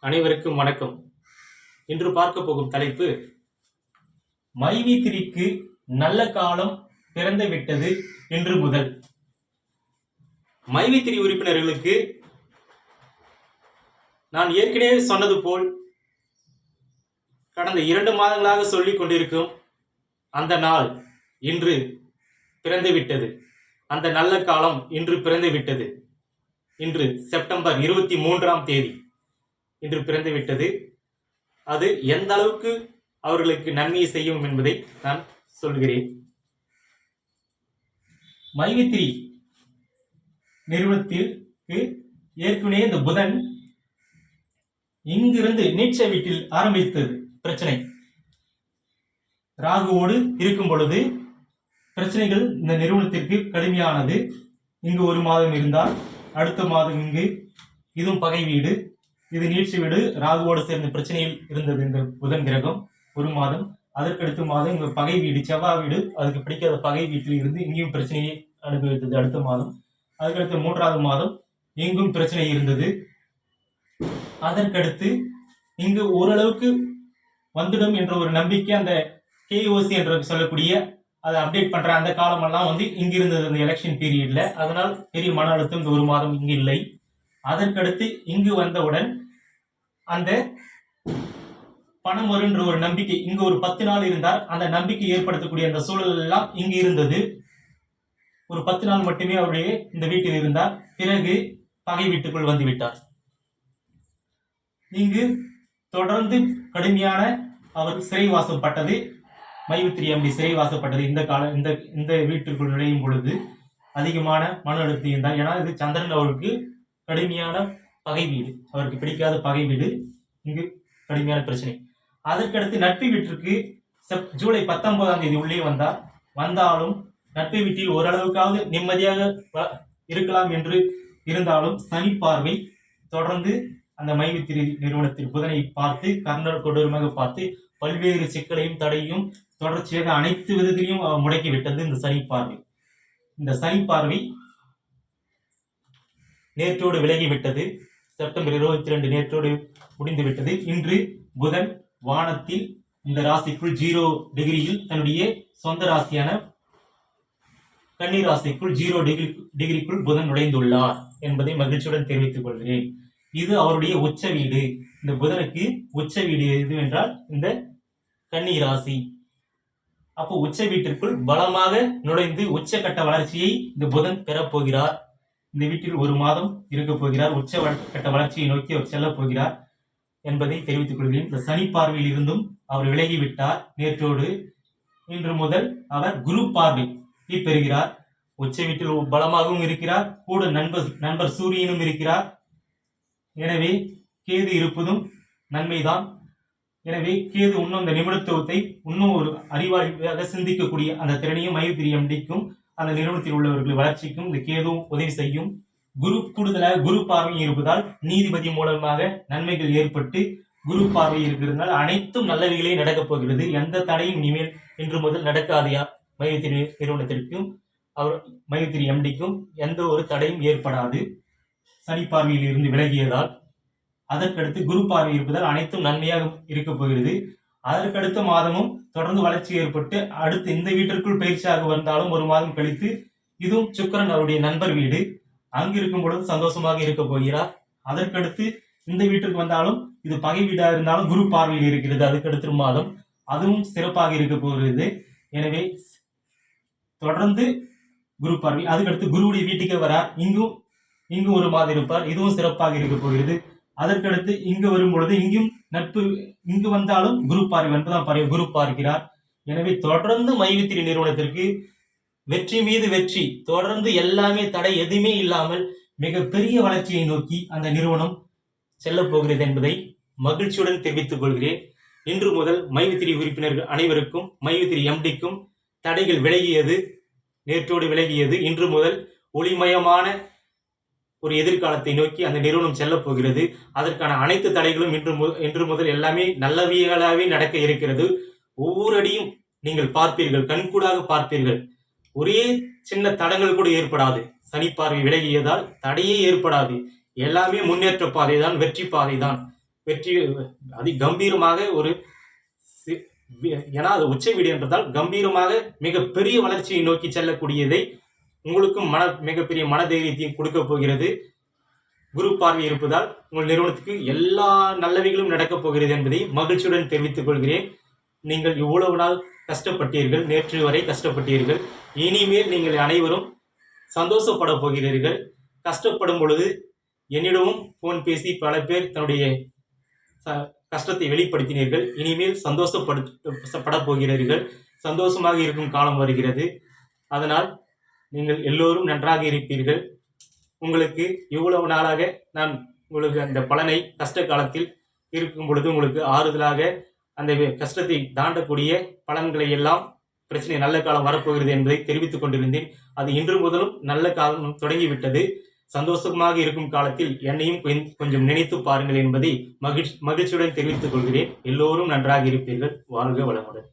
அனைவருக்கும் வணக்கம். இன்று பார்க்க போகும் தலைப்பு மைவித்திரிக்கு நல்ல காலம் பிறந்து விட்டது இன்று முதல். மைவித்திரி உறுப்பினர்களுக்கு நான் ஏற்கனவே சொன்னது போல் கடந்த இரண்டு மாதங்களாக சொல்லிக் கொண்டிருக்கும் அந்த நாள் இன்று பிறந்து விட்டது. அந்த நல்ல காலம் இன்று பிறந்து விட்டது. இன்று செப்டம்பர் இருபத்தி மூன்றாம் தேதி. இன்று பிறந்துவிட்டது அது எந்த அளவுக்கு அவர்களுக்கு நன்மையை செய்யும் என்பதை நான் சொல்கிறேன். மைவித்திரி நிறுவனத்திற்கு ஏற்கனவே இந்த புதன் இங்கிருந்து நீட்ச வீட்டில் ஆரம்பித்தது. பிரச்சனை. ராகுவோடு இருக்கும் பொழுது பிரச்சனைகள் இந்த நிறுவனத்திற்கு கடுமையானது. இங்கு ஒரு மாதம் இருந்தால் அடுத்த மாதம் இங்கு இதுவும் பகை வீடு. இது நீட்சி வீடு. ராகுவோடு சேர்ந்த பிரச்சனையில் இருந்தது இந்த புதன் கிரகம் ஒரு மாதம். அதற்கடுத்த மாதம் இங்க பகை வீடு செவ்வாய் வீடு. அதுக்கு பிடிக்காத பகை வீட்டில் இருந்து இங்கேயும் பிரச்சனையை அனுபவித்தது அடுத்த மாதம். அதுக்கடுத்த மூன்றாவது மாதம் இங்கும் பிரச்சனை இருந்தது. அதற்கடுத்து இங்கு ஓரளவுக்கு வந்துடும் என்ற ஒரு நம்பிக்கை அந்த கேஓசி என்று சொல்லக்கூடிய அதை அப்டேட் பண்ற அந்த காலமெல்லாம் வந்து இங்கிருந்தது அந்த எலெக்ஷன் பீரியட்ல அதனால் பெரிய மன அழுத்தம் இந்த ஒரு மாதம் இங்கு இல்லை. அதற்கடுத்து இங்கு வந்தவுடன் அந்த பணம் வருன்ற ஒரு நம்பிக்கை இங்கு ஒரு பத்து நாள் இருந்தால் அந்த நம்பிக்கை ஏற்படுத்தக்கூடிய அந்த சூழல் எல்லாம் இங்கு இருந்தது. ஒரு பத்து நாள் மட்டுமே அவருடைய இந்த வீட்டில் இருந்தார். பிறகு பகை வீட்டுக்குள் வந்து விட்டார். இங்கு தொடர்ந்து கடுமையான அவர் சிறைவாசப்பட்டது மைவித்திரி எம்பி சிறைவாசப்பட்டது. இந்த கால இந்த இந்த வீட்டிற்குள் நுழையும் பொழுது அதிகமான மன அழுத்தம் தான் ஏன்னா இது சந்திரன் அவருக்கு கடுமையான பகை வீடு அவருக்கு பிடிக்காத பகை வீடு இங்கு கடுமையான பிரச்சனை. அதற்கடுத்து நட்பு வீட்டிற்கு செப் ஜூலை பத்தொன்பதாம் தேதி உள்ளே வந்தார். வந்தாலும் நட்பு வீட்டில் ஓரளவுக்காவது நிம்மதியாக இருக்கலாம் என்று இருந்தாலும் சனி பார்வை தொடர்ந்து அந்த மைவித்திரி நிறுவனத்தில் புதனை பார்த்து கர்ணர் கொடூரமாக பார்த்து பல்வேறு சிக்கலையும் தடையும் தொடர்ச்சியாக அனைத்து விதத்திலையும் அவர் விட்டது இந்த சனி பார்வை. இந்த சனி பார்வை நேற்றோடு விலகிவிட்டது. செப்டம்பர் இருபத்தி ரெண்டு நேற்றோடு முடிந்துவிட்டது. இன்று புதன் வானத்தில் இந்த ராசிக்குள் ஜீரோ டிகிரியில் தன்னுடைய சொந்த ராசியான கன்னி ராசிக்குள் ஜீரோ டிகிரி டிகிரிக்குள் புதன் நுழைந்துள்ளார் என்பதை மகிழ்ச்சியுடன் தெரிவித்துக் கொள்கிறேன். இது அவருடைய உச்ச வீடு. இந்த புதனுக்கு உச்ச வீடு எது என்றால் இந்த கன்னி ராசி. அப்போ உச்ச வீட்டிற்குள் பலமாக நுழைந்து உச்சக்கட்ட வளர்ச்சியை இந்த புதன் பெறப்போகிறார். இந்த வீட்டில் ஒரு மாதம் இருக்க போகிறார். உச்ச கட்ட வளர்ச்சியை நோக்கி அவர் செல்லப் போகிறார் என்பதை தெரிவித்துக் கொள்கிறேன். இந்த சனி பார்வையில் இருந்தும் அவர் விலகிவிட்டார். நேற்றோடு இன்று முதல் அவர் குரு பார்வை பெறுகிறார். உச்ச வீட்டில் பலமாகவும் இருக்கிறார். கூட நண்பர் நண்பர் சூரியனும் இருக்கிறார். எனவே கேது இருப்பதும் நன்மைதான். எனவே கேது இன்னும் இந்த நிபுணத்துவத்தை இன்னும் ஒரு அறிவாளியாக சிந்திக்கக்கூடிய அந்த திறனையும் மைத்திரி எம்டிக்கும் அந்த நிறுவனத்தில் உள்ளவர்கள் வளர்ச்சிக்கும் இந்த கேதுவும் உதவி செய்யும். குரு கூடுதலாக குரு பார்வை இருப்பதால் நீதிபதி மூலமாக நன்மைகள் ஏற்பட்டு குரு பார்வை இருக்கிறதுனால் அனைத்தும் நல்லவைகளே நடக்கப் போகிறது. எந்த தடையும் இனிமேல் இன்று முதல் நடக்காதையா மைத்திரி நிறுவனத்திற்கும் அவர் மைத்திரி எம்டிக்கும் எந்த ஒரு தடையும் ஏற்படாது. சனி பார்வையில் இருந்து விலகியதால். அதற்கடுத்து குரு பார்வை இருப்பதால் அனைத்தும் நன்மையாக இருக்க போகிறது. அதற்கடுத்த மாதமும் தொடர்ந்து வளர்ச்சி ஏற்பட்டு அடுத்து இந்த வீட்டிற்குள் பயிற்சியாக வந்தாலும் ஒரு மாதம் கழித்து இதுவும் சுக்கரன் அவருடைய நண்பர் வீடு. அங்கு இருக்கும் பொழுது சந்தோஷமாக இருக்க போகிறார். அதற்கடுத்து இந்த வீட்டிற்கு வந்தாலும் இது பகை வீடாக இருந்தாலும் குரு பார்வையில் இருக்கிறது. அதுக்கடுத்த மாதம் அதுவும் சிறப்பாக இருக்க போகிறது. எனவே தொடர்ந்து குரு பார்வை அதுக்கடுத்து குருவுடைய வீட்டுக்கு வரார். இங்கும் இங்கும் ஒரு மாதம் இருப்பார். இதுவும் சிறப்பாக இருக்க போகிறது. அதற்கடுத்து இங்கு வரும் பொழுது இங்கும் நட்பு இங்கு வந்தாலும் குரு பார்வை என்பதாம் பார்வை குரு பார்க்கிறார். எனவே தொடர்ந்து மைவித்திரி நிறுவனத்திற்கு வெற்றி மீது வெற்றி தொடர்ந்து எல்லாமே தடை எதுவுமே இல்லாமல் மிகப்பெரிய வளர்ச்சியை நோக்கி அந்த நிறுவனம் செல்ல போகிறது என்பதை மகிழ்ச்சியுடன் தெரிவித்துக் கொள்கிறேன். இன்று முதல் மைவித்திரி உறுப்பினர்கள் அனைவருக்கும் மைவித்திரி எம்டிக்கும் தடைகள் விலகியது நேற்றோடு விலகியது. இன்று முதல் ஒளிமயமான ஒரு எதிர்காலத்தை நோக்கி அந்த நிறுவனம் செல்லப் போகிறது. அதற்கான அனைத்து தடைகளும் இன்று மு- இன்று முதல் எல்லாமே நல்லவியலாகவே நடக்க இருக்கிறது. ஒவ்வொரு அடியும் நீங்கள் பார்ப்பீர்கள் கண்கூடாக பார்ப்பீர்கள். ஒரே சின்ன தடங்கள் கூட ஏற்படாது. சனி பார்வை விலகியதால் தடையே ஏற்படாது. எல்லாமே முன்னேற்ற பாதை தான் வெற்றி பாதை தான் வெற்றி அதி கம்பீரமாக ஒரு ஏன்னா அது உச்ச வீடு என்றதால் கம்பீரமாக மிக பெரிய வளர்ச்சியை நோக்கி செல்லக்கூடியதை உங்களுக்கும் மன மிகப்பெரிய மனதைரியத்தையும் கொடுக்க போகிறது. குரு பார்வை இருப்பதால் உங்கள் நிறுவனத்துக்கு எல்லா நல்லவைகளும் நடக்கப் போகிறது என்பதை மகிழ்ச்சியுடன் தெரிவித்துக் கொள்கிறேன். நீங்கள் இவ்வளவு நாள் கஷ்டப்பட்டீர்கள் நேற்று வரை கஷ்டப்பட்டீர்கள். இனிமேல் நீங்கள் அனைவரும் சந்தோஷப்பட போகிறீர்கள். கஷ்டப்படும் பொழுது என்னிடமும் ஃபோன் பேசி பல பேர் தன்னுடைய ச- கஷ்டத்தை வெளிப்படுத்தினீர்கள். இனிமேல் சந்தோஷப்படுத்த போகிறீர்கள். சந்தோஷமாக இருக்கும் காலம் வருகிறது. அதனால் நீங்கள் எல்லோரும் நன்றாக இருப்பீர்கள். உங்களுக்கு இவ்வளவு நாளாக நான் உங்களுக்கு அந்த பலனை கஷ்ட காலத்தில் இருக்கும் பொழுது உங்களுக்கு ஆறுதலாக அந்த கஷ்டத்தை தாண்டக்கூடிய பலன்களை எல்லாம் பிரச்சனை நல்ல காலம் வரப்போகிறது என்பதை தெரிவித்துக் கொண்டிருந்தேன். அது இன்று முதலும் நல்ல காலம் தொடங்கிவிட்டது. சந்தோஷமாக இருக்கும் காலத்தில் என்னையும் கொஞ்சம் நினைத்து பாருங்கள் என்பதை மகிழ்ச்சி மகிழ்ச்சியுடன் தெரிவித்துக் கொள்கிறேன். எல்லோரும் நன்றாக இருப்பீர்கள். வாழ்க வளமுடன்.